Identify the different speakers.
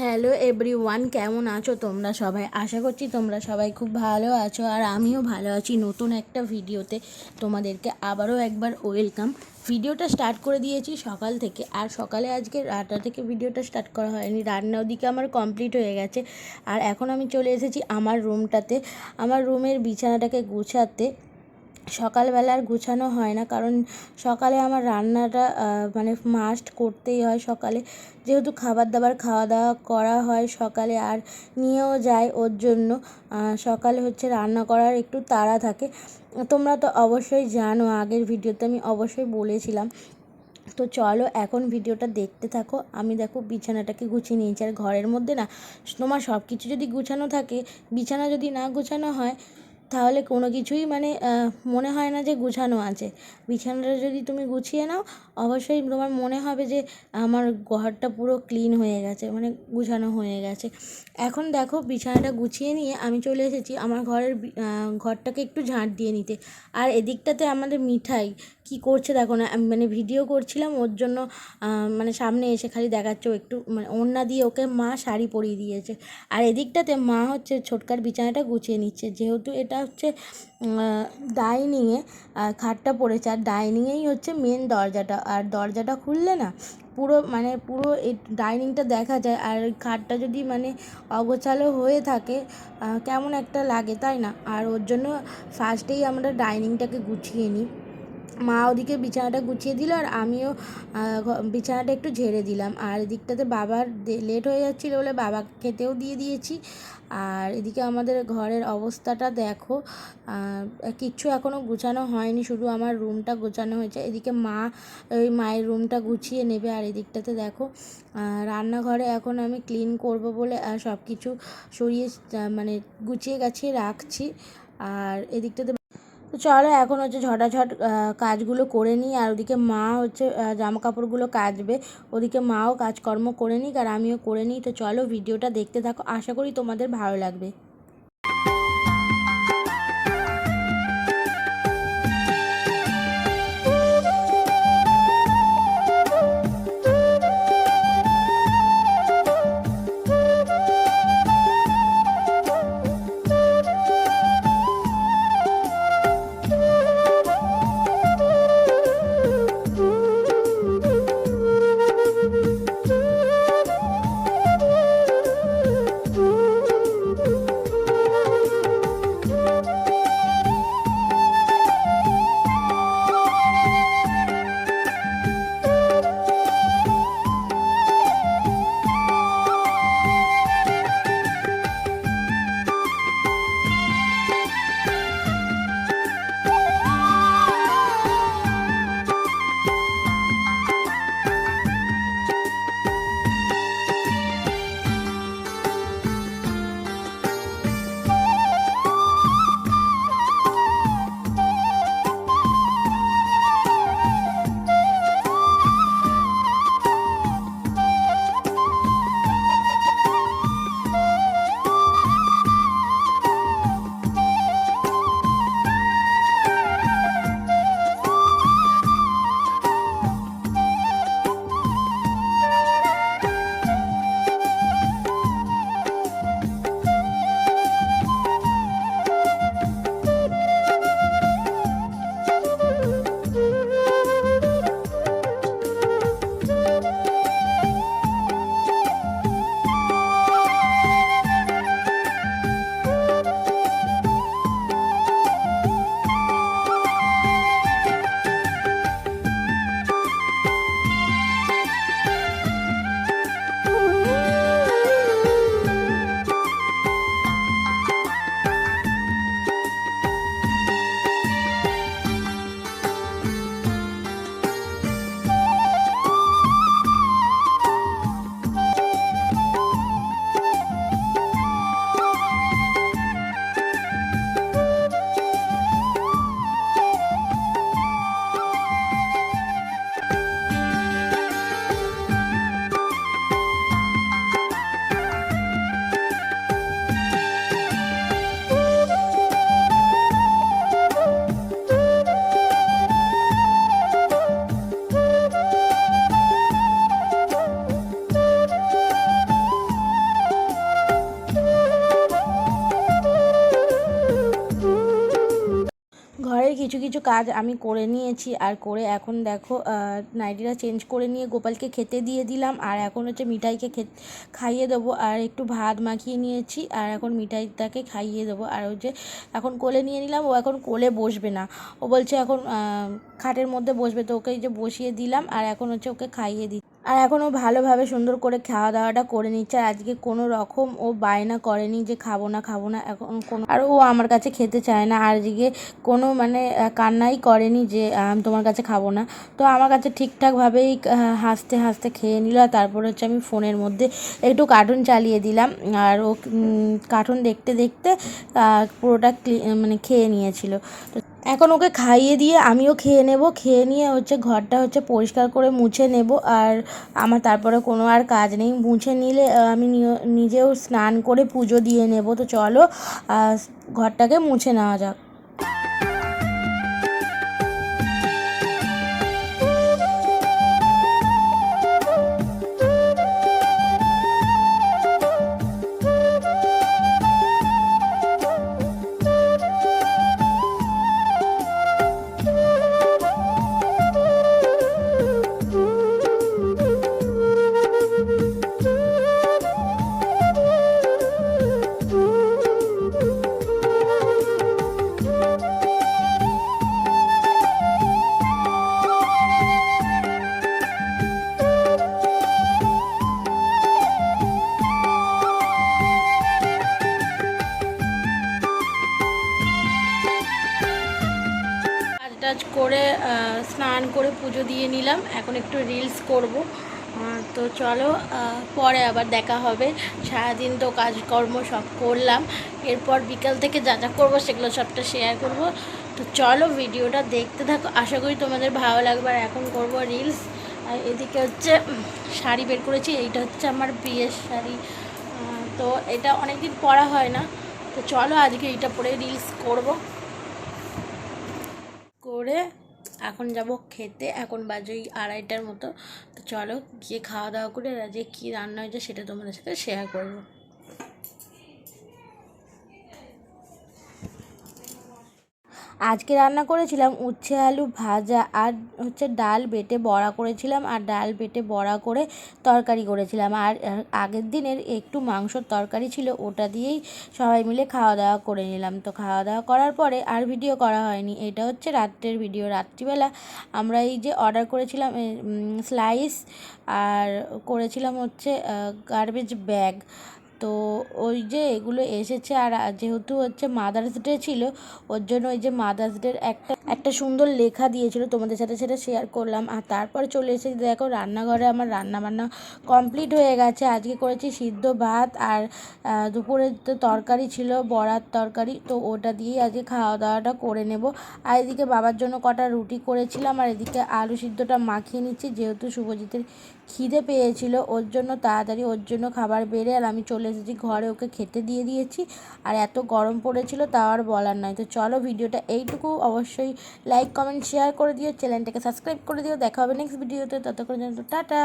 Speaker 1: Hello every one কেমন আছো তোমরা সবাই? আশা করছি তোমরা সবাই খুব ভালো আছো আর আমিও ভালো আছি। নতুন একটা ভিডিওতে তোমাদেরকে আবারও একবার ওয়েলকাম ভিডিওটা স্টার্ট করে দিয়েছি সকাল থেকে আর সকালে আজকে রাতটা থেকে ভিডিওটা স্টার্ট করা হয়নি। রান্না ওদিকে আমার কমপ্লিট হয়ে গেছে আর এখন আমি চলে এসেছি আমার রুমটাতে আমার রুমের বিছানাটাকে গুছাতে। সকালবেলা আর গুছানো হয় না, কারণ সকালে আমার রান্নাটা মানে মাস্ট করতেই হয় সকালে। যেহেতু খাবার দাবার খাওয়া দাওয়া করা হয় সকালে আর নিয়েও যায় ওর জন্য সকালে হচ্ছে রান্না করার একটু তাড়া থাকে। তোমরা তো অবশ্যই জানো, আগের ভিডিওতে আমি অবশ্যই বলেছিলাম। তো চলো এখন ভিডিওটা দেখতে থাকো। আমি দেখো বিছানাটাকে গুছিয়ে নিয়েছি। আর ঘরের মধ্যে না, তোমার সব কিছু যদি গুছানো থাকে, বিছানা যদি না গুছানো হয় তাহলে কোনো কিছুই মানে মনে হয় না যে গুছানো আছে। বিছানাটা যদি তুমি গুছিয়ে নাও, অবশ্যই তোমার মনে হবে যে আমার ঘরটা পুরো ক্লিন হয়ে গেছে মানে গুছানো হয়ে গেছে। এখন দেখো, বিছানাটা গুছিয়ে নিয়ে আমি চলে এসেছি আমার ঘরের ঘরটাকে একটু ঝাঁট দিয়ে নিতে। আর এদিকটাতে আমাদের মিঠাই কি করছে দেখো না মানে ভিডিও করছিলাম, ওর জন্য মানে সামনে এসে খালি দেখাচ্ছে একটু মানে ওড়না দিয়ে ওকে মা শাড়ি পরিয়ে দিয়েছে। আর এদিকটাতে মা হচ্ছে ছোটকার বিছানাটা গুছিয়ে নিচ্ছে, যেহেতু এটা হচ্ছে ডাইনিংয়ে খাটটা পড়েছে। আর ডাইনিংয়েই হচ্ছে মেন দরজাটা। আর দরজাটা খুললে না, পুরো মানে পুরো এই ডাইনিংটা দেখা যায়। আর খাটটা যদি মানে অগোছালো হয়ে থাকে কেমন একটা লাগে, তাই না? আর ওর জন্য ফার্স্টেই আমরা ডাইনিংটাকে গুছিয়ে নিই। মা ওদিকে বিছানাটা গুছিয়ে দিল আর আমিও বিছানাটা একটু ঝেড়ে দিলাম। আর এদিকটাতে বাবার লেট হয়ে যাচ্ছিল বলে বাবা খেতেও দিয়ে দিয়েছি। আর এদিকে আমাদের ঘরের অবস্থাটা দেখো কিচ্ছু এখনও গুছানো হয়নি, শুধু আমার রুমটা গোছানো হয়েছে। এদিকে মা, ওই মায়ের রুমটা গুছিয়ে নেবে আর এদিকটাতে দেখো রান্নাঘরে এখন আমি ক্লিন করব বলে সব কিছু সরিয়ে মানে গুছিয়ে গাছিয়ে রাখছি। আর এদিকটাতে তো চলো এখন হচ্ছে ঝটাঝট কাজগুলো করে নিই। আর ওদিকে মা হচ্ছে জামা কাপড়গুলো কাচবে। ওদিকে মাও কাজকর্ম করে নিক আর আমিও করে নিই। তো চলো ভিডিওটা দেখতে থাকো। আশা করি তোমাদের ভালো লাগবে। কিছু কাজ আমি করে নিয়েছি আর করে এখন দেখো নাইটিটা চেঞ্জ করে নিয়ে গোপালকে খেতে দিয়ে দিলাম আর এখন হচ্ছে মিঠাইকে খাইয়ে দেবো আর একটু ভাত মাখিয়ে নিয়েছি আর এখন মিঠাইটাকে খাইয়ে দেবো আর হচ্ছে এখন কোলে নিয়ে নিলাম, ও এখন কোলে বসবে না। ও বলছে এখন খাটের মধ্যে বসবে তো ওকে যে বসিয়ে দিলাম আর এখন হচ্ছে ওকে খাইয়ে দিই আর এখন ও ভালোভাবে সুন্দর করে খাওয়া দাওয়াটা করে নিচ্ছে। আর আজকে কোনো রকম ও বায়না করেনি যে খাব না খাব না। এখন কোনো আর ও আমার কাছে খেতে চায় না। আর আজকে কোনো মানে কান্নাই করেনি যে আমি তোমার কাছে খাব না। তো আমার কাছে ঠিকঠাকভাবেই হাসতে হাসতে খেয়ে নিল। আর তারপর হচ্ছে আমি ফোনের মধ্যে একটু কার্টুন চালিয়ে দিলাম। আর ও কার্টুন দেখতে দেখতে পুরোটা মানে খেয়ে নিয়েছিল। তো এখন ওকে খাইয়ে দিয়ে আমিও খেয়ে নেব। খেয়ে নিয়ে হচ্ছে ঘরটা হচ্ছে পরিষ্কার করে মুছে নেব। আর আমার তারপরে কোনো আর কাজ নেই। মুছে নিলে আমি নিজেও স্নান করে পুজো দিয়ে নেব। তো চলো ঘরটাকে মুছে নেওয়া যাক। টাজ করে স্নান করে পুজো দিয়ে নিলাম। এখন একটু রিলস করব। তো চলো পরে আবার দেখা হবে। সারাদিন তো কাজকর্ম সব করলাম। এরপর বিকাল থেকে যা যা করব সেগুলো সবটা শেয়ার করব। তো চলো ভিডিওটা দেখতে থাকো। আশা করি তোমাদের ভালো লাগবে। আর এখন করব রিলস আর এদিকে হচ্ছে শাড়ি বের করেছি। এইটা হচ্ছে আমার বিয়ের শাড়ি। তো এটা অনেকদিন পরা হয় না। তো চলো আজকে এইটা পরে রিলস করব। করে এখন যাব খেতে। এখন বাজে ওই আড়াইটার মতো। তো চলো গিয়ে খাওয়া দাওয়া করে আজকে কী রান্না হয়েছে সেটা তোমাদের সাথে শেয়ার করব। আজকে রান্না করেছিলাম উচ্ছে আলু ভাজা আর হচ্ছে ডাল বেটে বড়া করেছিলাম আর ডাল বেটে বড়া করে তরকারি করেছিলাম। আর আগের দিনের একটু মাংসর তরকারি ছিল ওটা দিয়েই সবাই মিলে খাওয়া দাওয়া করে নিলাম। তো খাওয়া দাওয়া করার পরে আর ভিডিও করা হয়নি। এটা হচ্ছে রাত্রের ভিডিও। রাত্রিবেলা আমরা এই যে অর্ডার করেছিলাম স্লাইস আর করেছিলাম হচ্ছে গার্বেজ ব্যাগ তো ওই যে এগুলো এসেছে আর যেহেতু হচ্ছে মাদার্স ডে ছিল, ওর জন্য ওই যে মাদার্স ডের একটা একটা সুন্দর লেখা দিয়েছিল, তোমাদের সাথে সেটা শেয়ার করলাম। আর তারপর চলে এসেছি, দেখো রান্নাঘরে আমার রান্না বান্না কমপ্লিট হয়ে গেছে। আজকে করেছি সিদ্ধ ভাত আর দুপুরে তো তরকারি ছিল, বড়ার তরকারি, তো ওটা দিয়েই আজকে খাওয়া দাওয়াটা করে নেব। আর এদিকে বাবার জন্য কটা রুটি করেছিলাম, আর এদিকে আলু সিদ্ধটা মাখিয়ে নিচ্ছি, যেহেতু শুভজিতের খিদে পেয়েছিল, ওর জন্য তাড়াতাড়ি ওর জন্য খাবার বেড়ে আর আমি চলে এসেছি ঘরে ওকে খেতে দিয়ে দিয়েছি। আর এত গরম পড়েছিল, তাও আর বলার নয় তো চলো ভিডিওটা এইটুকু। অবশ্যই লাইক কমেন্ট শেয়ার করে দিও। চ্যানেলটাকে সাবস্ক্রাইব করে দিও। দেখা হবে নেক্সট ভিডিওতে ততক্ষণ জন্য টাটা।